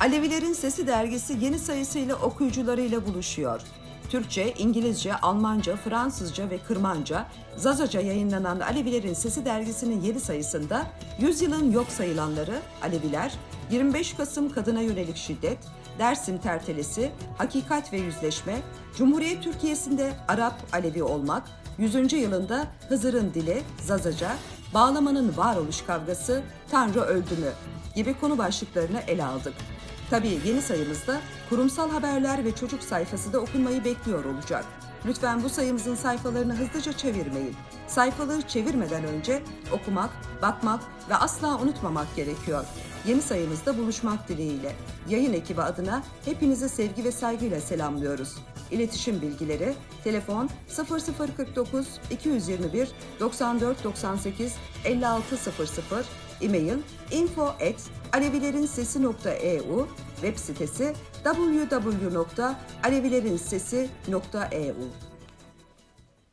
Alevilerin Sesi dergisi yeni sayısıyla okuyucularıyla buluşuyor. Türkçe, İngilizce, Almanca, Fransızca ve Kırmanca, Zazaca yayınlanan Alevilerin Sesi dergisinin yeni sayısında Yüzyılın Yok Sayılanları, Aleviler, 25 Kasım Kadına Yönelik Şiddet, Dersim Tertelesi, Hakikat ve Yüzleşme, Cumhuriyet Türkiye'sinde Arap Alevi olmak, 100. yılında Hızır'ın dili, Zazaca, Bağlamanın varoluş kavgası, Tanrı öldü mü gibi konu başlıklarını ele aldık. Tabii yeni sayımızda kurumsal haberler ve çocuk sayfası da okunmayı bekliyor olacak. Lütfen bu sayımızın sayfalarını hızlıca çevirmeyin. Sayfaları çevirmeden önce okumak, bakmak ve asla unutmamak gerekiyor. Yeni sayımızda buluşmak dileğiyle. Yayın ekibi adına hepinizi sevgi ve saygıyla selamlıyoruz. İletişim bilgileri telefon 0049 221 94 98 5600 e-mail info at alevilerinsesi.eu web sitesi www.alevilerinsesi.eu